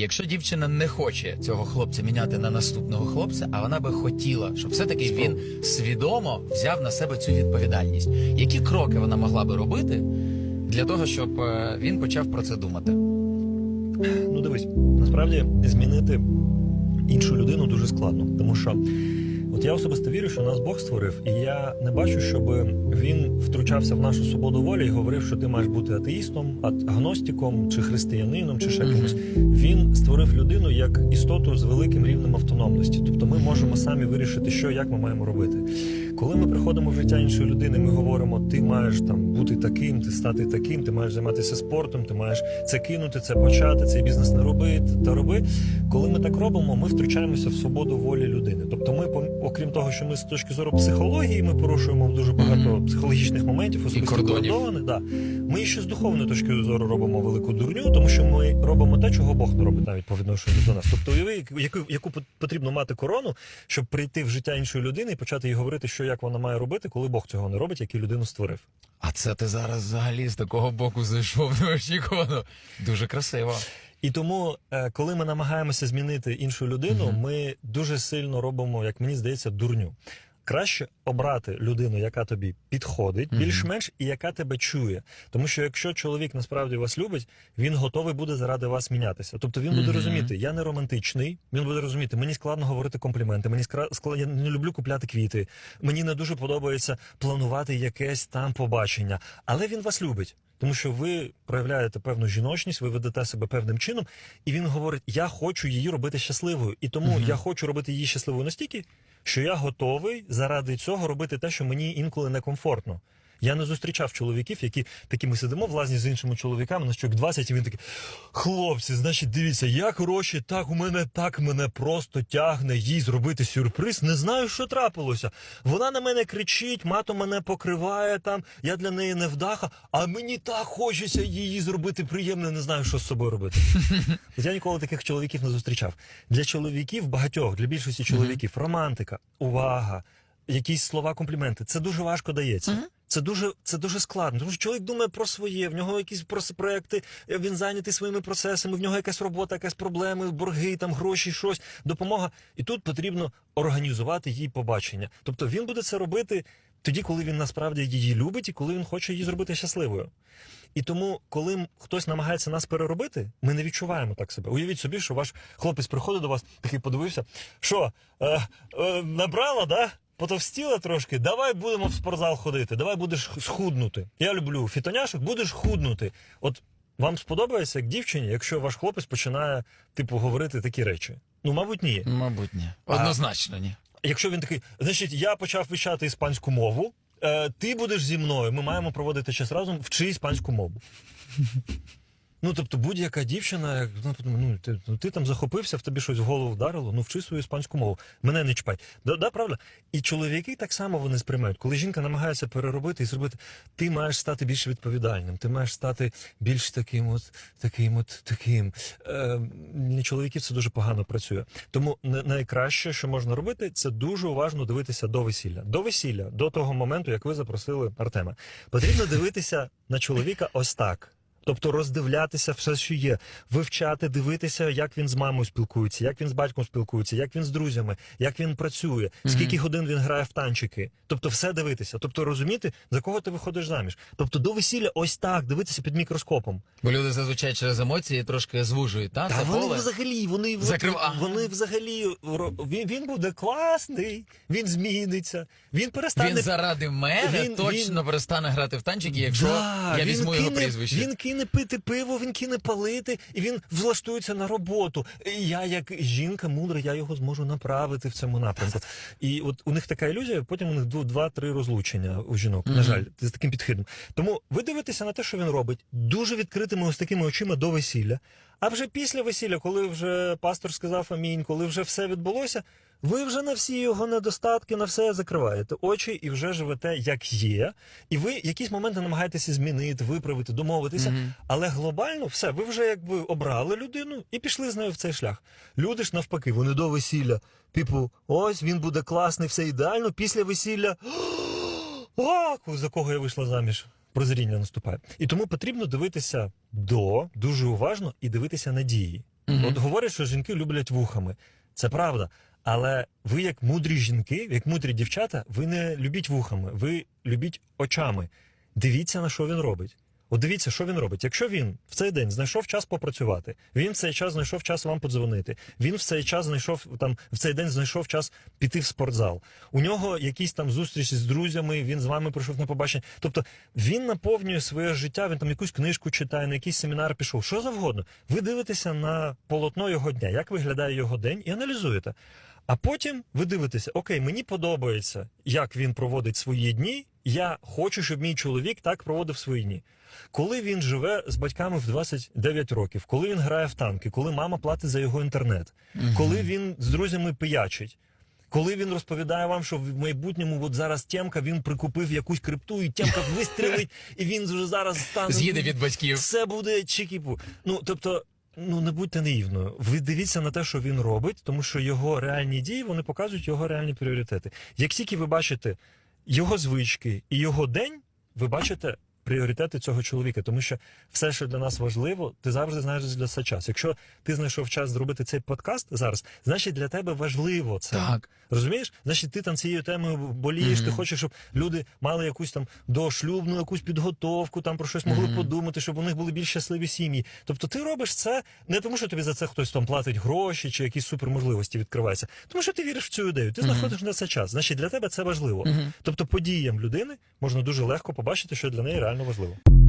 Якщо дівчина не хоче цього хлопця міняти на наступного хлопця, а вона би хотіла, щоб все-таки він свідомо взяв на себе цю відповідальність. Які кроки вона могла би робити для того, щоб е, він почав про це думати? Ну дивись, насправді змінити іншу людину дуже складно, тому що от я особисто вірю, що нас Бог створив, і я не бачу, щоб він втручався в нашу свободу волі і говорив, що ти маєш бути атеїстом, агностиком чи християнином, чи ще кимось. Він створив людину як істоту з великим рівнем автономності. Тобто ми можемо самі вирішити, що як ми маємо робити. Коли ми приходимо в життя іншої людини, ми говоримо: ти маєш там бути таким, ти стати таким, ти маєш займатися спортом, ти маєш це кинути, це почати, цей бізнес не роби та роби. Коли ми так робимо, ми втручаємося в свободу волі людини. Тобто, ми, окрім того, що ми з точки зору психології, ми порушуємо дуже багато Мгм. психологічних моментів, особисто кордонів. кордони. Да. Ми ще з духовної точки зору робимо велику дурню, тому що ми робимо те, чого Бог не робить навіть по відношенню до нас. Тобто, уяви, яку, яку пот- потрібно мати корону, щоб прийти в життя іншої людини і почати їй говорити, що як вона має робити, коли Бог цього не робить, як і людину створив. А це ти зараз взагалі з такого боку зайшов неочікувано. Дуже красиво. І тому, е, коли ми намагаємося змінити іншу людину, Мгм. ми дуже сильно робимо, як мені здається, дурню. Краще обрати людину, яка тобі підходить, більш-менш, і яка тебе чує. Тому що якщо чоловік насправді вас любить, він готовий буде заради вас мінятися. Тобто він буде розуміти, я не романтичний. Він буде розуміти, мені складно говорити компліменти, мені скра- скла- я не люблю купляти квіти. Мені не дуже подобається планувати якесь там побачення, але він вас любить. Тому що ви проявляєте певну жіночність, ви ведете себе певним чином, і він говорить: Я хочу її робити щасливою, і тому Мгм. я хочу робити її щасливою настільки, що я готовий заради цього робити те, що мені інколи некомфортно. Я не зустрічав чоловіків, які такі ми сидимо в лазні з іншими чоловіками, на чоловік 20, і він такий: хлопці, значить, дивіться, я коротше, так у мене так мене просто тягне їй зробити сюрприз. Не знаю, що трапилося. Вона на мене кричить, мато мене покриває там. Я для неї не вдаха, а мені так хочеться її зробити приємно, не знаю, що з собою робити. Я ніколи таких чоловіків не зустрічав. Для чоловіків багатьох, для більшості чоловіків, романтика, увага, якісь слова, компліменти. Це дуже важко дається. Це дуже це дуже складно. Тому що чоловік думає про своє, в нього якісь проекти, е, він зайнятий своїми процесами, в нього якась робота, якась проблеми, борги, там гроші, щось, допомога. І тут потрібно організувати їй побачення. Тобто він буде це робити тоді, коли він насправді її любить, і коли він хоче її зробити щасливою. І тому, коли хтось намагається нас переробити, ми не відчуваємо так себе. Уявіть собі, що ваш хлопець приходить до вас, такий подивився. Що, е, е, набрала, да? Потовстіла трошки, давай будемо в спортзал ходити, давай будеш схуднути. Я люблю фітоняшок, будеш худнути. От вам сподобається як дівчині, якщо ваш хлопець починає, типу, говорити такі речі? Ну, мабуть, ні. Мабуть, ні. Однозначно, ні. Якщо він такий, значить, я почав вивчати іспанську мову, е, ти будеш зі мною, ми маємо проводити час разом, вчи іспанську мову. Ну, тобто, будь-яка дівчина, як, ну, ну, ти, ну, ти там захопився, в тобі щось в голову вдарило, ну вчи свою іспанську мову. Мене не чіпай. Да, да, правда? І чоловіки так само вони сприймають. Коли жінка намагається переробити і зробити, ти маєш стати більш відповідальним, ти маєш стати більш таким, от таким, от таким. Е, чоловіків це дуже погано працює. Тому найкраще, що можна робити, це дуже уважно дивитися до весілля. До весілля, до того моменту, як ви запросили Артема. Потрібно дивитися на чоловіка ось так. Тобто роздивлятися все, що є, вивчати, дивитися, як він з мамою спілкується, як він з батьком спілкується, як він з друзями, як він працює, скільки годин він грає в танчики. Тобто, все дивитися. Тобто розуміти, за кого ти виходиш заміж. Тобто до весілля ось так дивитися під мікроскопом. Бо люди зазвичай через емоції трошки звужують, та? Та вони поле. взагалі, вони, Закрив- вони взагалі він, він буде класний, він зміниться, він перестане Він заради мене Він- точно він- перестане грати в танчики, якщо Да, я він візьму кине, його прізвище. Він кине пити пиво, він кине палити, і він влаштується на роботу. І я, як жінка мудра, я його зможу направити в цьому напрямку. І от у них така ілюзія, потім у них два-три розлучення у жінок. На жаль, з таким підхидом. Тому ви дивитеся на те, що він робить, дуже відкритими ось такими очима до весілля. А вже після весілля, коли вже пастор сказав амінь, коли вже все відбулося, ви вже на всі його недостатки, на все закриваєте очі і вже живете як є. І ви якісь моменти намагаєтеся змінити, виправити, домовитися. Мгм. Але глобально все, ви вже якби обрали людину і пішли з нею в цей шлях. Люди ж навпаки, вони до весілля. Типу, ось він буде класний, все ідеально. Після весілля. О, за кого я вийшла заміж? Прозріння наступає. І тому потрібно дивитися до дуже уважно і дивитися на дії. Мгм. От говорять, що жінки люблять вухами. Це правда. Але ви, як мудрі жінки, як мудрі дівчата, ви не любіть вухами, ви любіть очами. Дивіться, на що він робить. От дивіться, що він робить. Якщо він в цей день знайшов час попрацювати, він в цей час знайшов час вам подзвонити, він в цей час знайшов там в цей день знайшов час піти в спортзал. У нього якісь там зустрічі з друзями, він з вами прийшов на побачення. Тобто він наповнює своє життя, він там якусь книжку читає, на якийсь семінар пішов, що завгодно. Ви дивитеся на полотно його дня, як виглядає його день, і аналізуєте. А потім ви дивитеся, окей, мені подобається, як він проводить свої дні. Я хочу, щоб мій чоловік так проводив свої дні. Коли він живе з батьками в 29 років, коли він грає в танки, коли мама платить за його інтернет, коли він з друзями пиячить, коли він розповідає вам, що в майбутньому, от зараз Тємка, він прикупив якусь крипту, і Тємка вистрілить, і він вже зараз стане. З'їде від батьків. Все буде чики-пу. Ну тобто, ну не будьте наївною. Ви дивіться на те, що він робить, тому що його реальні дії вони показують його реальні пріоритети. Як тільки ви бачите його звички і його день, ви бачите. Пріоритети цього чоловіка, тому що все, що для нас важливо, ти завжди знаєш для це час. Якщо ти знайшов час зробити цей подкаст зараз, значить для тебе важливо це. Так. Розумієш? Значить, ти там цією темою болієш, ти хочеш, щоб люди мали якусь там дошлюбну якусь підготовку, там про щось могли Мгм. подумати, щоб у них були більш щасливі сім'ї. Тобто ти робиш це не тому, що тобі за це хтось там платить гроші чи якісь суперможливості відкриваються, тому що ти віриш в цю ідею, ти знаходиш на це час. Значить, для тебе це важливо. Тобто, по діям людини можна дуже легко побачити, що для неї реально важливо.